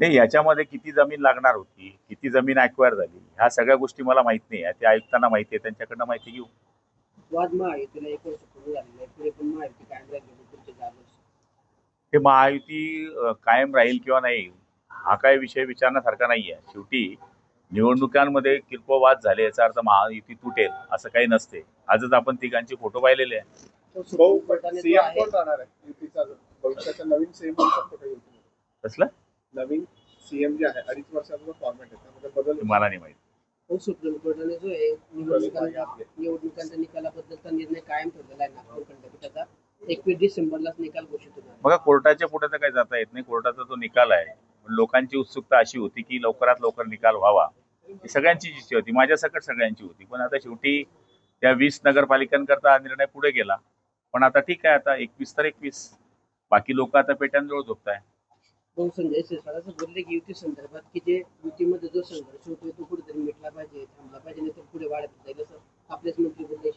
नाही याच्यामध्ये किती जमीन लागणार होती किती जमीन अक्वायर झाली ह्या सगळ्या गोष्टी मला माहीत नाही. आहे त्या आयुक्तांना माहिती आहे त्यांच्याकडनं माहिती घेऊ. वाद महायुतीला एक वर्ष पूर्ण झालेलं आहे पुढे पण महायुती कायम राहिली पुढचे चार वर्ष. हे महायुती अ, कायम राहील किंवा नाही हा काय विषय विचारण्यासारखा नाही आहे शेवटी निवडणुकांमध्ये किरकोळ वाद झाले याचा अर्थ महायुती तुटेल असं काही नसते. आजच आपण तिघांचे फोटो पाहिलेले आहे तो भाऊ सुप्रीम कोर्टाने जो सीएम आहे कोण राहणार आहे? युतीचा भविष्याचा नवीन सीएम कोण शकतो का युती कसलं? नवीन सीएम जे आहे अडीच वर्षाचा फॉर्मॅट आहे त्यामध्ये बदल ते मला नाही माहिती. तो सुप्रीम कोर्टाने जो आहे निवडणुकांच्या निवडणुकांच्या निकालाबद्दलचा निर्णय कायम ठेवलेला आहे नागपूर खंडपीठाचा. एकवीस डिसेंबरलाच निकाल घोषित होणार. आहे. बघा कोर्टाच्या पुढे तर काही जाता येत नाही. कोर्टाचा तो निकाल आहे पण लोकांची उत्सुकता अशी होती की लवकरात लवकर निकाल व्हावा. ही सगळ्यांची इच्छा होती. माझ्या सकट सगळ्यांची होती. पण आता शेवटी त्या वीस नगरपालिकांकरता हा निर्णय पुढे गेला. पण आता ठीक आहे आता एकवीस तर एकवीस. बाकी लोक आता पेट्यांजवळ झोपताय भाऊ संजय बोलले की युती संदर्भात की जे युतीमध्ये जो संघर्ष होतोय तो कुठेतरी मिटला पाहिजे थांबला पाहिजे नाही तर पुढे वाढत जाईल असं आपलेच मंत्री बोलले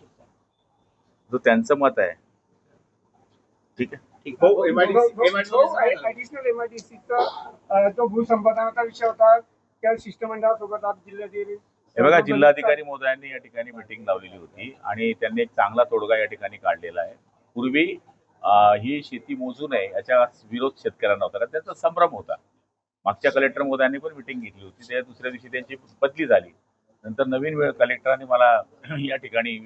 जो त्यांचं मत आहे. ठीक आहे? हे बघा जिल्हाधिकारी महोदयांनी या ठिकाणी मिटिंग लावलेली होती आणि त्यांनी एक चांगला तोडगा या ठिकाणी काढलेला आहे. पूर्वी ही शेती मोजू नये याच्या विरोध शेतकऱ्यांना होता. कारण त्याचा संभ्रम होता. मागच्या कलेक्टर महोदयांनी पण मिटिंग घेतली होती. त्या दुसऱ्या दिवशी त्यांची बदली झाली. नंतर नवीन वेळ कलेक्टरांनी मला या ठिकाणी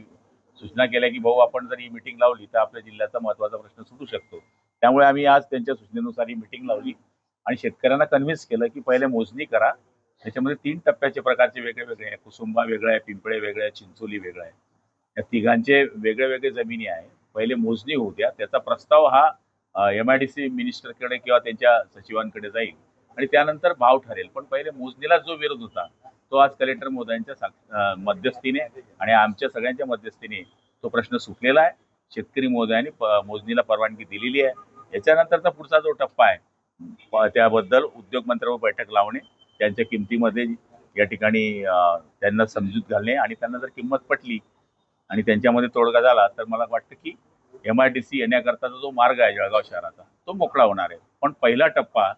सूचना केल्या की भाऊ आपण जर ही मिटिंग लावली तर आपल्या जिल्ह्याचा महत्त्वाचा प्रश्न सुटू शकतो. त्यामुळे आम्ही आज त्यांच्या सूचनेनुसार ही मिटिंग लावली आणि शेतकऱ्यांना कन्व्हिन्स केलं की पहिले मोजणी करा. त्याच्यामध्ये तीन टप्प्याचे प्रकारचे वेगळे वेगळे आहे कुसुंबा वेगळा आहे पिंपळे वेगळं आहे चिंचोली वेगळं आहे. या तिघांचे वेगळे वेगळे जमिनी आहे पहिले मोजणी होऊ द्या. त्याचा प्रस्ताव हा एम आय डी सी मिनिस्टरकडे किंवा त्यांच्या सचिवांकडे जाईल. आणि त्यानंतर भाव ठरेल. पण पहिले मोजणीला जो विरोध होता तो आज कलेक्टर मोदयांच्या मध्यस्थीने आणि आमच्या सगळ्यांच्या मध्यस्थीने तो प्रश्न सुटलेला आहे. शेतकरी मोदयांनी मोजणीला परवानगी दिलेली आहे. याच्यानंतरचा पुढचा जो टप्पा आहे त्याबद्दल उद्योग मंत्र्यावर बैठक लावणे त्यांच्या किमतीमध्ये या ठिकाणी त्यांना समजूत घालणे आणि त्यांना जर किंमत पटली आणि त्यांच्यामध्ये तोडगा झाला तर मला वाटतं की एम आय डी सी येण्याकरताचा जो मार्ग आहे जळगाव शहराचा तो मोकळा होणार आहे. पण पहिला टप्पा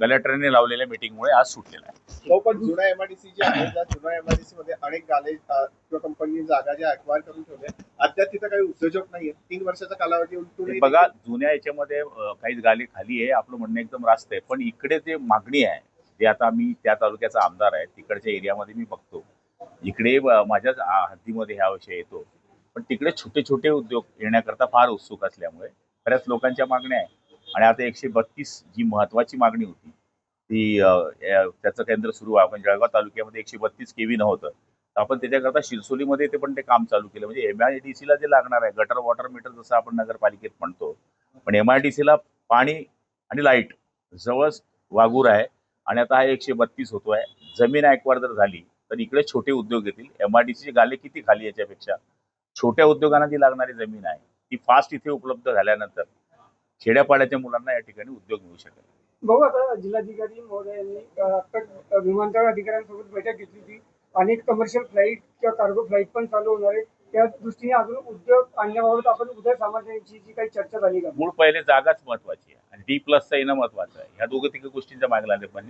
कलेक्टरने लावलेल्या मिटिंगमुळे आज सुटलेला आहे. जुना एमआयडीसी जे आहे जुन्या एमआयडीसी मध्ये अनेक अ, किंवा कंपनी जागा ज्या अक्वायर करून ठेवल्या अद्याप तिथं काही उद्योजक नाहीये. तीन वर्षाचा कालावधी उलटून बघा जुन्या याच्यामध्ये अं, काही गाली खाली आहे आपलं म्हणणं एकदम रास्त आहे. पण इकडे जे मागणी आहे जे आता मी त्या तालुक्याचा आमदार आहे तिकडच्या एरियामध्ये मी बघतो. इकडे माझ्याच हद्दीमध्ये हा विषय येतो. पण तिकडे छोटे छोटे उद्योग येण्याकरता फार उत्सुक असल्यामुळे बऱ्याच लोकांच्या मागण्या आहे आणि आता एकशे बत्तीस जी महत्वाची मागणी होती ती त्याचं केंद्र सुरू आहे. आपण जळगाव तालुक्यामध्ये एकशे बत्तीस केवी नव्हतं. तर आपण त्याच्याकरता शिरसोलीमध्ये ते पण ते काम चालू केलं. म्हणजे एम आय डी सीला जे लागणार आहे गटर वॉटर मीटर जसं आपण नगरपालिकेत म्हणतो पण एम आय डी सीला पाणी आणि लाइट जवळ वागूर आहे. आणि आता हा एकशे बत्तीस होतो आहे जमीन ऐकवार जर झाली तर इकडे छोटे उद्योग येतील. एम आय डी सीचे गाले किती खाली याच्यापेक्षा? छोट्या उद्योगांना जी लागणारी जमीन आहे ती फास्ट इथे उपलब्ध झाल्यानंतर खेड्यापाड्याच्या मुलांना या ठिकाणी उद्योग मिळू शकेल. भाऊ आता जिल्हाधिकारी महोदय यांनी अं, आता विमानतळ अधिकाऱ्यांसोबत बैठक घेतली होती. अनेक कमर्शियल फ्लाईट किंवा कार्गो फ्लाईट पण चालू होणार आहे त्या दृष्टीने अजून उद्योग आणण्याबाबत आपण उदय सामंतांची जी काही चर्चा झाली का? मूळ पहिले जागाच महत्वाची आहे आणि डी प्लसचं येणं महत्वाचं आहे. ह्या दोघं तिघं गोष्टींच्या मागे लागले पण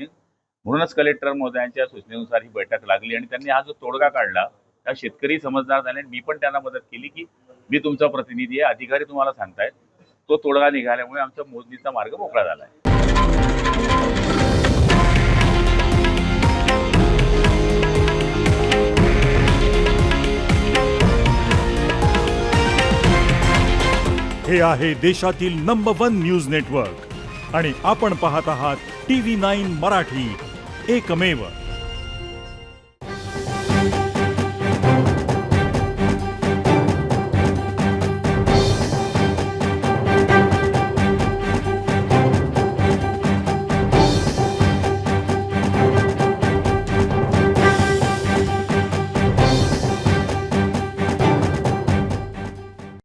म्हणूनच कलेक्टर महोदयांच्या सूचनेनुसार ही बैठक लागली आणि त्यांनी हा जो तोडगा काढला त्या शेतकरी समजदार झाले. मी पण त्यांना मदत केली की मी तुमचा प्रतिनिधी आहे. अधिकारी तुम्हाला सांगतायत. तो तोडगा निघाल्यामुळे आमच्या मोजणीचा मार्ग मोकळा झाला आहे. हे आहे देशातील नंबर वन न्यूज नेटवर्क आणि आपण पाहत आहात टी व्ही नाईन मराठी. एकमेव